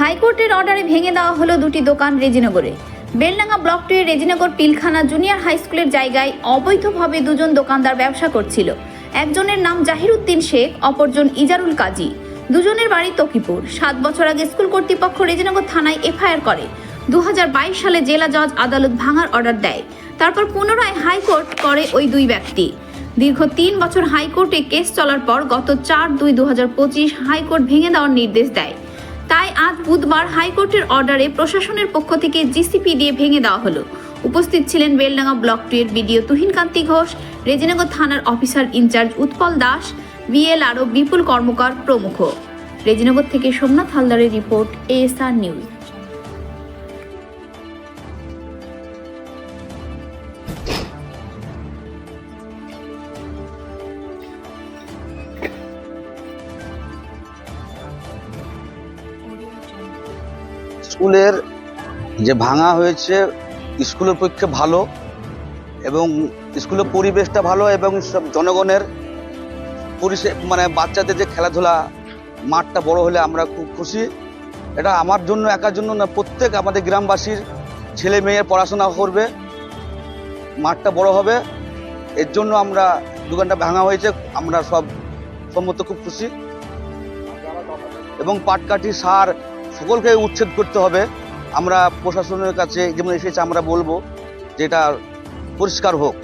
হাইকোর্টের অর্ডারে ভেঙে দেওয়া হলো দুটি দোকান রেজিনগরে। Beldanga block two Rejinagar Pilkhana junior high স্কুলের জায়গায় অবৈধভাবে দুজন দোকানদার ব্যবসা করছিল। একজনের নাম জাহিরুদ্দিন শেখ, অপরজন ইজারুল কাজী। দুজনের বাড়ি তকিপুর। সাত বছর আগে স্কুল কর্তৃপক্ষ রেজিনগর থানায় এফআইআর করে। দু হাজার বাইশ সালে জেলা জজ আদালত ভাঙার অর্ডার দেয়। তারপর পুনরায় হাইকোর্ট করে ওই দুই ব্যক্তি। দীর্ঘ তিন বছর হাইকোর্টে কেস চলার পর গত চার দুই দু হাজার পঁচিশ হাইকোর্ট ভেঙে দেওয়ার নির্দেশ দেয়। তাই আজ বুধবার হাইকোর্টের অর্ডারে প্রশাসনের পক্ষ থেকে জিসিপি দিয়ে ভেঙে দেওয়া হলো। উপস্থিত ছিলেন বেলডাঙ্গা ব্লক টু এর বিডিও তুহিন কান্তি ঘোষ, রেজিনগর থানার officer in charge Utpal Das BLRO Bipul Karmakar প্রমুখ। রেজিনগর থেকে সোমনাথ হালদারের রিপোর্ট এএসআর নিউজ। স্কুলের যে ভাঙা হয়েছে, স্কুলের পক্ষে ভালো এবং স্কুলের পরিবেশটা ভালো এবং সব জনগণের পরিষে মানে বাচ্চাদের যে খেলাধুলা মাঠটা বড় হলে আমরা খুব খুশি। এটা আমার জন্য, একার জন্য না, প্রত্যেক আমাদের গ্রামবাসীর ছেলে মেয়ে পড়াশোনা করবে, মাঠটা বড় হবে। এর জন্য আমরা দোকানটা ভাঙা হয়েছে, আমরা সব সম্মত খুব খুশি। এবং পাটকাঠি, সার সকলকে উচ্ছেদ করতে হবে। আমরা প্রশাসনের কাছে যেমন এসেছে আমরা বলব যে এটা পরিষ্কার হোক।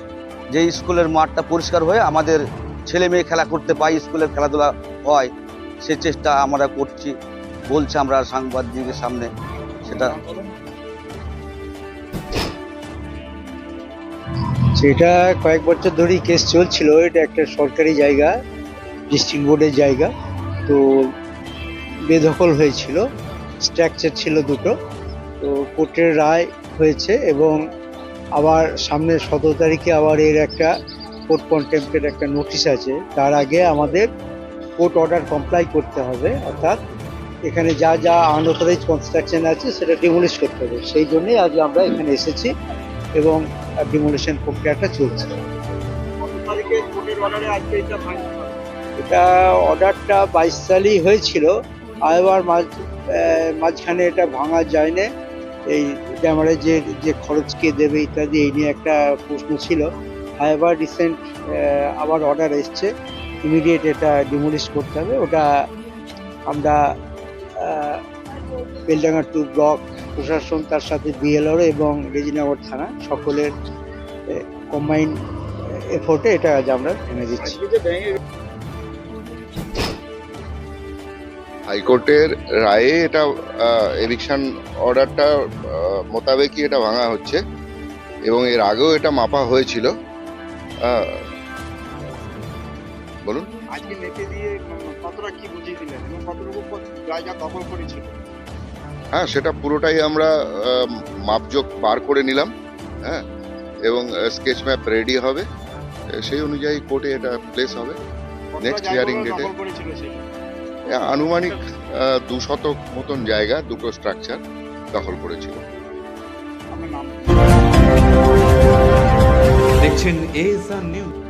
যে স্কুলের মাঠটা পরিষ্কার হয়ে আমাদের ছেলে মেয়ে খেলা করতে পাই স্কুলের খেলাধুলা হয়, সে চেষ্টা আমরা করছি, বলছে আমরা সাংবাদিকের সামনে সেটা। সেটা কয়েক বছর ধরেই কেস চলছিল, এটা একটা সরকারি জায়গা ডিস্ট্রিক্ট বোর্ডের জায়গা, তো বেদখল হয়েছিল। স্ট্রাকচার ছিল দুটো। তো কোর্টের রায় হয়েছে এবং আবার সামনের সতেরো তারিখে আবার এর একটা কোর্ট কন্টেম্পের একটা নোটিশ আছে। তার আগে আমাদের কোর্ট অর্ডার কমপ্লাই করতে হবে অর্থাৎ এখানে যা যা আনঅথরাইজ কনস্ট্রাকশন আছে সেটা ডিমোলিশ করতে হবে। সেই জন্যই আজ আমরা এখানে এসেছি এবং ডিমোলিশন প্রক্রিয়াটা চলছে। এটা অর্ডারটা বাইশ সালেই হয়েছিল আর এবার মাঝ মাঝখানে এটা ভাঙা যায় না এই ড্যামারেজের যে খরচ কে দেবে ইত্যাদি, এই নিয়ে একটা প্রশ্ন ছিল। এবার রিসেন্ট আবার অর্ডার এসছে। ইমিডিয়েট এটা ডিমোলিশ করতে হবে। ওটা আমরা বেলডাঙ্গা টু ব্লক প্রশাসন তার সাথে বিএলআর এবং রেজিনগর থানা সকলের কম্বাইন এফোর্টে এটা আজ আমরা ভেঙে দিচ্ছি। হাইকোর্টের রায়ে এটা এভিকশন অর্ডারটা মোতাবেকই এটা ভাঙা হচ্ছে এবং এর আগেও এটা মাপা হয়েছিল। বলুন। আজকে দিয়ে কতটা কি বুঝিয়ে দিলেন এবং কতটুকু জায়গা দখল করেছিল? হ্যাঁ সেটা পুরোটাই আমরা মাপজোক বার করে নিলাম হ্যাঁ এবং স্কেচ ম্যাপ রেডি হবে। সেই অনুযায়ী কোর্টে এটা প্লেস হবে। কতটা Next জায়গা এ, আনুমানিক আহ, দু শতক মতন জায়গা দুটো স্ট্রাকচার দখল করেছিল। দেখছেন এ নিউজ